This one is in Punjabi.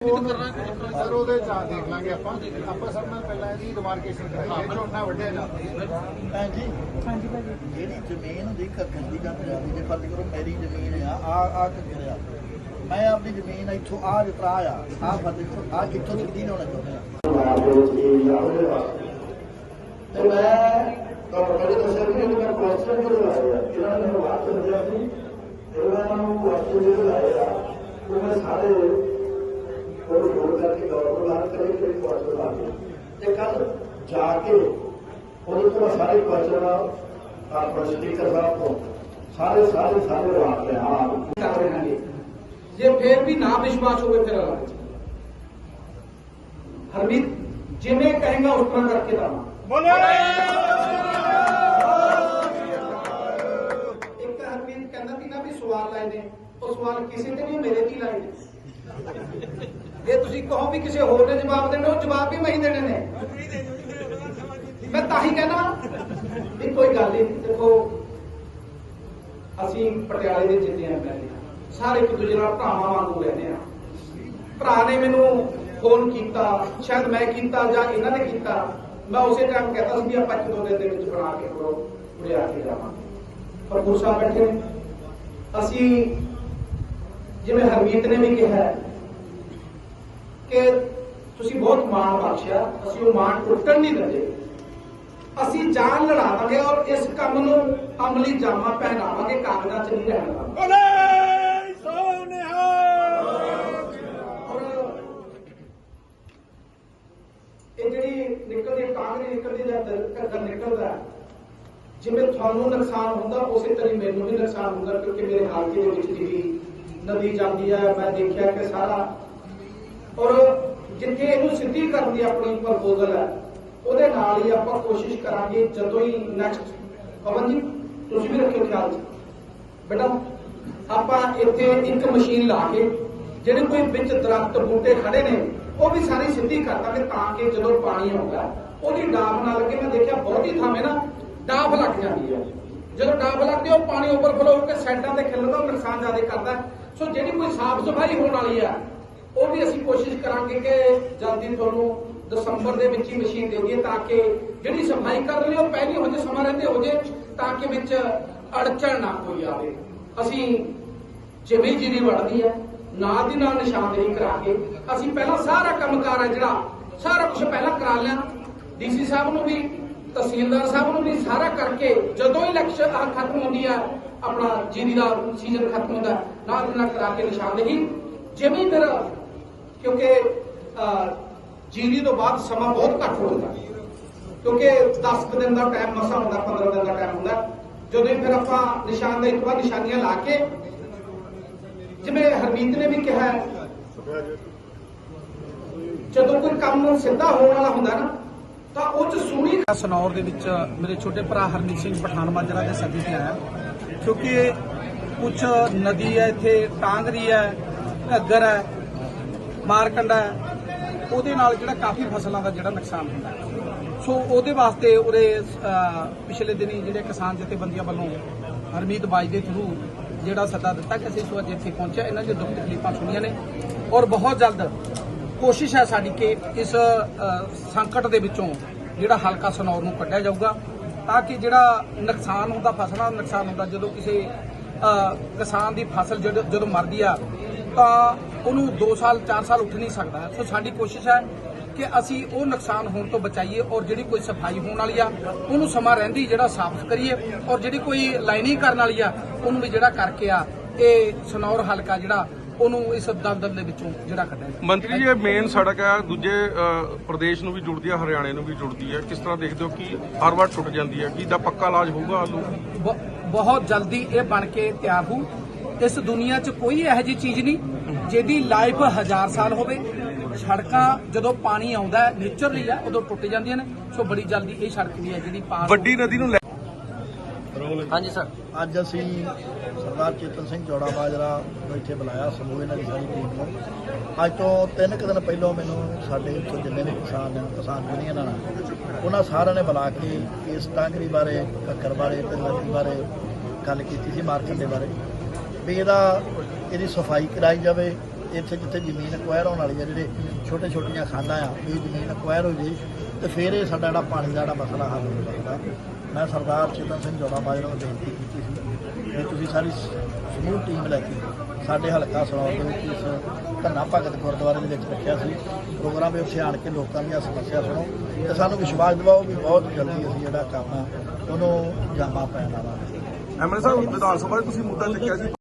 ਸਰ ਉਹਦੇ ਚ ਦੇਖ ਲਾਂਗੇ ਆਪਾਂ। ਆਪਾਂ ਸਭ ਨਾਲ ਪਹਿਲਾਂ ਇਹਦੀ ਡਿਮਾਰਕੇਸ਼ਨ ਕਰਾਂਗੇ ਝੋਨਾ ਵੱਢਿਆ ਜਾਂਦਾ ਭੈਣ ਜੀ ਹਾਂਜੀ ਭਾਜੀ। ਜਿਹੜੀ ਜ਼ਮੀਨ ਦੀ ਘੱਗਰ ਦੀ ਗੱਲ ਜਾਂਦੀ ਜੇ ਫਰਜ਼ ਕਰੋ ਮੇਰੀ ਜ਼ਮੀਨ ਆ ਆ ਆ ਘੱਗਰ ਆ। ਮੈਂ ਆਪਣੀ ਜ਼ਮੀਨ ਇੱਥੋਂ ਆ ਜਿਤਰਾ ਆ। ਆ ਫਰਜ਼ ਕਰੋ ਆ ਕਿੱਥੋਂ ਸਿੱਧੀ ਲਾਉਣਾ ਚਾਹੁੰਦੇ ਆ? ਤੇ ਮੈਂ ਤੁਹਾਨੂੰ ਪਹਿਲੇ ਦੱਸਿਆ ਵੀ ਮੈਂ ਕੁਐਸਚਨ ਜਿਹੜੇ ਆ ਇਹਨਾਂ ਨੇ ਮੈਨੂੰ ਬਾਤ ਸਮਝਿਆ ਸੀ ਇਹਨਾਂ ਨੂੰ ਕੁਐਸਚਨ ਜਿਹੜੇ ਲਾਏ ਆ ਉਹ ਮੈਂ ਸਾਰੇ ਉਹ ਜੋੜ ਕਰਕੇ ਗੌਰਵ ਨਾਲ ਕਰੇ ਕਿ ਕੁਐਸਚਨ ਲਾ ਕੇ ਤੇ ਕੱਲ ਜਾ ਕੇ ਉਹਦੇ ਤੋਂ ਮੈਂ ਸਾਰੇ ਕੁਐਸਚਨ ਆਪਣਾ ਸਪੀਕਰ ਸਾਹਿਬ ਤੋਂ ਸਾਰੇ ਸਾਰੇ ਸਾਰੇ ਵਾਕ ਲਿਆ ਕਰ ਰਹੇ ਹਾਂ ਜੇ ਫੇਰ ਵੀ ਨਾ ਵਿਸ਼ਵਾਸ ਹੋਵੇ ਫਿਰ ਅਲੱਗ ਚੀਜ਼। ਹਰਮੀਤ ਜਿਵੇਂ ਕਹੇਗਾ ਉਸ ਤਰ੍ਹਾਂ ਕਰਕੇ ਦਾਵਾ ਇੱਕ ਹਰਮੀਤ ਕਹਿੰਦਾ ਸੀ ਨਾ ਵੀ ਸਵਾਲ ਤੁਸੀਂ ਕਹੋ ਵੀ ਕਿਸੇ ਹੋਰ ਨੇ ਜਵਾਬ ਦੇਣਾ, ਉਹ ਜਵਾਬ ਵੀ ਮੈਂ ਹੀ ਦੇਣੇ ਨੇ। ਮੈਂ ਤਾਂ ਹੀ ਕਹਿੰਦਾ ਵੀ ਕੋਈ ਗੱਲ ਨਹੀਂ, ਦੇਖੋ, ਅਸੀਂ ਪਟਿਆਲੇ ਦੇ ਜਿੱਤੇ ਐਮਐਲਏ ਹਾਂ ਸਾਰੇ ਇੱਕ ਦੂਜੇ ਨਾਲ ਭਰਾਵਾਂ ਵਾਂਗੂ ਰਹਿੰਦੇ ਆ। ਭਰਾ ਨੇ ਮੈਨੂੰ ਫੋਨ ਕੀਤਾ, ਸ਼ਾਇਦ ਮੈਂ ਕੀਤਾ ਜਾਂ ਇਹਨਾਂ ਨੇ ਕੀਤਾ, ਮੈਂ ਉਸੇ ਟਾਈਮ ਕਹਿੰਦਾ ਸੀ ਵੀ ਆਪਾਂ ਇੱਕ ਦੋ ਦਿਨ ਦੇ ਵਿੱਚ ਬਣਾ ਕੇ ਕੋਲ ਉਰੇ ਆ ਕੇ ਜਾਵਾਂਗੇ। ਪਰ ਗੁਰਸਾ ਬੈਠੇ ਨੇ। ਅਸੀਂ, ਜਿਵੇਂ ਹਰਮੀਤ ਨੇ ਵੀ ਕਿਹਾ ਕਿ ਤੁਸੀਂ ਬਹੁਤ ਮਾਣ ਬਖਸ਼ਿਆ ਅਸੀਂ ਉਹ ਮਾਣ ਟੁੱਟਣ ਨਹੀਂ ਦਿੰਦੇ। ਅਸੀਂ ਜਾਨ ਲੜਾਵਾਂਗੇ ਔਰ ਇਸ ਕੰਮ ਨੂੰ ਅਮਲੀ ਜਾਮਾ ਪਹਿਨਾਵਾਂਗੇ ਕਾਗਜ਼ਾਂ 'ਚ ਨਹੀਂ ਰਹਿਣ ਇਹ ਜਿਹੜੀ ਨਿਕਲਦੀ ਕਾਂਗਰੀ ਨਿਕਲਦੀ ਜਾਂ ਘੱਗਰ ਨਿਕਲਦਾ ਜਿਵੇਂ ਤੁਹਾਨੂੰ ਨੁਕਸਾਨ ਹੁੰਦਾ ਉਸੇ ਤਰ੍ਹਾਂ ਮੈਨੂੰ ਵੀ ਨੁਕਸਾਨ ਹੁੰਦਾ ਕਿਉਂਕਿ ਮੇਰੇ ਹਲਕੇ ਦੇ ਵਿੱਚ ਜਿਹੜੀ ਨਦੀ ਜਾਂਦੀ ਹੈ ਮੈਂ ਦੇਖਿਆ ਕਿ ਸਾਰਾ ਔਰ ਜਿੱਥੇ ਇਹਨੂੰ ਸਿੱਧੀ ਕਰਨ ਦੀ ਆਪਣੀ ਪ੍ਰਪੋਜ਼ਲ ਹੈ, ਉਹਦੇ ਨਾਲ ਹੀ ਆਪਾਂ ਕੋਸ਼ਿਸ਼ ਕਰਾਂਗੇ ਜਦੋਂ ਹੀ ਨੈਕਸਟ ਪਵਨ ਜੀ, ਤੁਸੀਂ ਵੀ ਰੱਖਿਓ ਖਿਆਲ ਬੇਟਾ, ਆਪਾਂ ਇੱਥੇ ਇੱਕ ਮਸ਼ੀਨ ਲਾ ਕੇ, ਜਿਹੜੇ ਕੋਈ ਵਿੱਚ ਦਰਖਤ ਬੂਟੇ ਖੜੇ ਨੇ, ਉਹ ਵੀ ਸਾਰੀ ਸਿੱਧੀ ਕਰ ਦਾਂਗੇ ਤਾਂ ਕਿ ਜਦੋਂ ਪਾਣੀ ਆਉਂਦਾ, ਉਹਦੀ ਡਾਫ ਨਾ ਲੱਗੇ ਮੈਂ ਦੇਖਿਆ ਬਹੁਤੀ ਥਾਵੇਂ ਨਾ ਡਾਫ ਲੱਗ ਜਾਂਦੀ ਹੈ। ਜਦੋਂ ਡਾਫ ਲੱਗਦੀ ਉਹ ਪਾਣੀ ਓਵਰਫਲੋ ਹੋ ਕੇ ਸਾਈਡਾਂ ਤੇ ਖਿਲਦਾ, ਉਹ ਨੁਕਸਾਨ ਜ਼ਿਆਦਾ ਕਰਦਾ। ਸੋ ਜਿਹੜੀ ਕੋਈ ਸਾਫ਼ ਸਫ਼ਾਈ ਹੋਣ ਵਾਲੀ ਹੈ ਉਹ ਵੀ ਅਸੀਂ ਕੋਸ਼ਿਸ਼ ਕਰਾਂਗੇ ਕਿ ਜਲਦੀ ਤੁਹਾਨੂੰ ਦਸੰਬਰ ਦੇ ਵਿੱਚ ਹੀ ਮਸ਼ੀਨ ਦੇ ਦਈਏ ਤਾਂ ਕਿ ਜਿਹੜੀ ਸਫ਼ਾਈ ਕਰ ਲਈ ਉਹ ਪਹਿਲੀ ਹੋ ਜੇ ਸਮਾਂ ਰਹਿੰਦੇ ਹੋ ਜੇ ਤਾਂ ਕਿ ਵਿੱਚ ਅੜਚਣ ਨਾ ਕੋਈ ਆਵੇ। ਅਸੀਂ ਜਿਵੇਂ ਜੀਰੀ ਵੜਦੀ ਹੈ ਨਾਲ ਦੀ ਨਾਲ ਨਿਸ਼ਾਨਦੇਹੀ ਕਰਾ ਕੇ ਅਸੀਂ ਪਹਿਲਾਂ ਸਾਰਾ ਕੰਮਕਾਰ ਹੈ ਜਿਹੜਾ ਸਾਰਾ ਕੁਝ ਪਹਿਲਾਂ ਕਰਾ ਲਿਆ। ਡੀਸੀ ਸਾਹਿਬ ਨੂੰ ਵੀ ਤਹਿਸੀਲਦਾਰ ਸਾਹਿਬ ਨੂੰ ਵੀ ਸਾਰਾ ਕਰਕੇ ਜਦੋਂ ਇਲੈਕਸ਼ਨ ਆਹ ਖਤਮ ਹੁੰਦੀ ਹੈ ਆਪਣਾ ਜੀਰੀ ਦਾ ਸੀਜ਼ਨ ਖਤਮ ਹੁੰਦਾ ਹੈ, ਨਾਲ ਦੀ ਨਾਲ ਕਰਾ ਕੇ ਨਿਸ਼ਾਨਦੇਹੀ। ਜਿਵੇਂ ਹੀ ਫਿਰ ਕਿਉਂਕਿ ਅਹ, ਜੀਰੀ ਤੋਂ ਬਾਅਦ ਸਮਾਂ ਬਹੁਤ ਘੱਟ ਹੁੰਦਾ ਹੈ। ਕਿਉਂਕਿ 10 ਦਿਨ ਦਾ ਟਾਈਮ ਮਸਾ ਹੁੰਦਾ 15 ਦਿਨ ਦਾ ਟਾਈਮ ਹੁੰਦਾ ਜਦੋਂ ਫਿਰ ਆਪਾਂ ਨਿਸ਼ਾਨ ਦੇ ਇੱਕ ਵਾਰ ਨਿਸ਼ਾਨੀਆਂ ਲਾ ਕੇ ਜਿਵੇਂ ਹਰਮੀਤ ਨੇ ਵੀ ਕਿਹਾ ਜਦੋਂ ਕੋਈ ਕੰਮ ਸਿੱਧਾ ਹੋਣ ਵਾਲਾ ਹੁੰਦਾ ਨਾ ਤਾਂ ਉਹ ਚ ਸੋਹਣੀ ਸਨੌਰ ਦੇ ਵਿੱਚ ਮੇਰੇ ਛੋਟੇ ਭਰਾ ਹਰਮੀਤ ਸਿੰਘ ਪਠਾਨ ਮਾਜਰਾ ਦੇ ਸੱਦੇ ਤੇ ਆਇਆ ਕਿਉਂਕਿ ਕੁਝ ਨਦੀ ਹੈ ਇੱਥੇ ਟਾਂਗਰੀ ਹੈ ਘੱਗਰ ਹੈ ਮਾਰਕੰਡਾ ਹੈ, ਉਹਦੇ ਨਾਲ ਜਿਹੜਾ ਕਾਫੀ ਫਸਲਾਂ ਦਾ ਜਿਹੜਾ ਨੁਕਸਾਨ ਹੁੰਦਾ ਸੋ ਉਹਦੇ ਵਾਸਤੇ ਉਰੇ ਪਿਛਲੇ ਦਿਨੀ ਜਿਹੜੇ ਕਿਸਾਨ ਜਥੇਬੰਦੀਆਂ ਵੱਲੋਂ ਹਰਮੀਤ ਬਾਈ ਦੇ ਥਰੂ ਜਿਹੜਾ ਸੱਦਾ ਦਿੱਤਾ ਕਿ ਅਸੀਂ ਇਸ ਅੱਜ ਇੱਥੇ ਪਹੁੰਚਿਆ, ਇਹਨਾਂ ਦੇ ਦੁੱਖ ਤਕਲੀਫਾਂ ਸੁਣੀਆਂ ਨੇ। ਔਰ ਬਹੁਤ ਜਲਦ ਕੋਸ਼ਿਸ਼ ਹੈ ਸਾਡੀ ਕਿ ਇਸ ਸੰਕਟ ਦੇ ਵਿੱਚੋਂ ਜਿਹੜਾ ਹਲਕਾ ਸਨੌਰ ਨੂੰ ਕੱਢਿਆ ਜਾਊਗਾ, ਤਾਂ ਕਿ ਜਿਹੜਾ ਨੁਕਸਾਨ ਹੁੰਦਾ, ਫਸਲਾਂ ਦਾ ਨੁਕਸਾਨ ਹੁੰਦਾ, ਜਦੋਂ ਕਿਸੇ ਕਿਸਾਨ ਦੀ ਫਸਲ ਜਦੋਂ ਮਰਦੀ ਆ, ਤਾਂ ਉਹਨੂੰ 2 ਸਾਲ 4 ਸਾਲ ਉੱਠ ਨਹੀਂ ਸਕਦਾ। ਸੋ ਸਾਡੀ ਕੋਸ਼ਿਸ਼ ਹੈ ਕਿ ਅਸੀਂ ਉਹ ਨੁਕਸਾਨ ਹੋਣ ਤੋਂ ਬਚਾਈਏ ਔਰ ਜਿਹੜੀ ਕੋਈ ਸਫ਼ਾਈ ਹੋਣ ਵਾਲੀ ਆ ਉਹਨੂੰ ਸਮਾਂ ਰਹਿੰਦੀ ਜਿਹੜਾ ਸਾਫ਼ ਕਰੀਏ ਔਰ ਜਿਹੜੀ ਕੋਈ ਲਾਈਨਿੰਗ ਕਰਨ ਵਾਲੀ ਆ ਉਹਨੂੰ ਵੀ ਜਿਹੜਾ ਕਰਕੇ ਆ ਇਹ ਸਨੌਰ ਹਲਕਾ ਜਿਹੜਾ ਉਹਨੂੰ ਇਸ ਦਲਦਲ ਦੇ ਵਿੱਚੋਂ ਜਿਹੜਾ ਕੱਢਿਆ। ਮੰਤਰੀ ਜੀ ਇਹ ਮੇਨ ਸੜਕ ਹੈ ਦੂਜੇ ਪ੍ਰਦੇਸ਼ ਨੂੰ ਵੀ ਜੁੜਦੀ ਹੈ ਹਰਿਆਣੇ ਨੂੰ ਵੀ ਜੁੜਦੀ ਹੈ ਕਿਸ ਤਰ੍ਹਾਂ ਦੇਖਦੇ ਹੋ ਕਿ ਹਰ ਵਾਰ ਟੁੱਟ ਜਾਂਦੀ ਹੈ ਕੀ ਦਾ ਪੱਕਾ ਇਲਾਜ ਹੋਊਗਾ ਬ- ਬਹੁਤ ਜਲਦੀ ਇਹ ਬਣ ਕੇ ਤਿਆਰ ਹੋ ਇਸ ਦੁਨੀਆ 'ਚ ਕੋਈ ਇਹੋ ਜਿਹੀ ਚੀਜ਼ ਨਹੀਂ ਜਿਹਦੀ ਲਾਈਫ ਹਜ਼ਾਰ ਸਾਲ ਹੋਵੇ ਸੜਕਾਂ ਜਦੋਂ ਪਾਣੀ ਆਉਂਦਾ ਹੈ ਨੇਚਰਲੀ ਆ ਉਦੋਂ ਟੁੱਟ ਜਾਂਦੀਆਂ ਨੇ। ਸੋ ਬੜੀ ਜਲਦੀ ਇਹ ਸੜਕ ਵੀ ਹੈ ਜਿਹੜੀ ਪਾਸ ਵੱਡੀ ਨਦੀ ਨੂੰ ਲੈ ਹਾਂਜੀ ਸਰ। ਅੱਜ ਅਸੀਂ ਸਰਦਾਰ ਚੇਤਨ ਸਿੰਘ ਚੌੜਾ ਬਾਜਰਾ ਨੂੰ ਇੱਥੇ ਬੁਲਾਇਆ ਸਮੂਹ ਇਹਨਾਂ ਦੀ ਸਾਰੀ ਟੀਮ ਨੂੰ। ਅੱਜ ਤੋਂ ਤਿੰਨ ਕੁ ਦਿਨ ਪਹਿਲਾਂ ਮੈਨੂੰ ਸਾਡੇ ਇੱਥੋਂ ਜਿੰਨੇ ਵੀ ਕਿਸਾਨ ਨੇ ਕਿਸਾਨ ਯੂਨੀਅਨ ਨਾਲ ਉਹਨਾਂ ਸਾਰਿਆਂ ਨੇ ਬੁਲਾ ਕੇ ਇਸ ਟਾਂਗਰੀ ਬਾਰੇ ਕੱਕਰ ਬਾਰੇ ਤੇ ਨਦੀ ਬਾਰੇ ਗੱਲ ਕੀਤੀ ਸੀ ਮਾਰਕੀਟ ਦੇ ਬਾਰੇ। ਵੀ ਇਹਦਾ ਇਹਦੀ ਸਫ਼ਾਈ ਕਰਾਈ ਜਾਵੇ, ਇੱਥੇ ਜਿੱਥੇ ਜ਼ਮੀਨ ਅਕਵਾਇਰ ਹੋਣ ਵਾਲੀ ਹੈ ਜਿਹੜੇ ਛੋਟੇ ਛੋਟੀਆਂ ਖਾਂਦਾ ਆ ਇਹ ਜ਼ਮੀਨ ਅਕਵਾਇਰ ਹੋ ਜੇ, ਤੇ ਫਿਰ ਇਹ ਸਾਡਾ ਜਿਹੜਾ ਪਾਣੀ ਦਾ ਜਿਹੜਾ ਮਸਲਾ ਹੱਲ ਹੋ ਸਕਦਾ ਮੈਂ ਸਰਦਾਰ ਚੇਤਨ ਸਿੰਘ ਜੋੜਾ ਬਾਜਵਾ ਨੂੰ ਬੇਨਤੀ ਕੀਤੀ ਸੀ ਕਿ ਤੁਸੀਂ ਸਾਰੀ ਸਮੂਹ ਟੀਮ ਲੈ ਕੇ ਸਾਡੇ ਹਲਕਾ ਸਨੌਰ ਦੇ ਵਿੱਚ ਇਸ ਧੰਨਾ ਭਗਤ ਗੁਰਦੁਆਰੇ ਦੇ ਵਿੱਚ ਰੱਖਿਆ ਸੀ। ਪ੍ਰੋਗਰਾਮ ਵੀ ਉੱਥੇ ਆਣ ਕੇ ਲੋਕਾਂ ਦੀਆਂ ਸਮੱਸਿਆ ਸੁਣੋ ਤੇ ਸਾਨੂੰ ਵਿਸ਼ਵਾਸ ਦਿਵਾਓ ਵੀ ਬਹੁਤ ਜਲਦੀ ਅਸੀਂ ਜਿਹੜਾ ਕੰਮ ਆ, ਉਹਨੂੰ ਜਾਮਾ ਪੈਣ ਵਾਲਾ। ਐਮਐਲਏ ਸਾਹਿਬ, ਵਿਧਾਨ ਸਭਾ ਤੁਸੀਂ ਮੁੱਦਾ ਚੱਕਿਆ ਸੀ।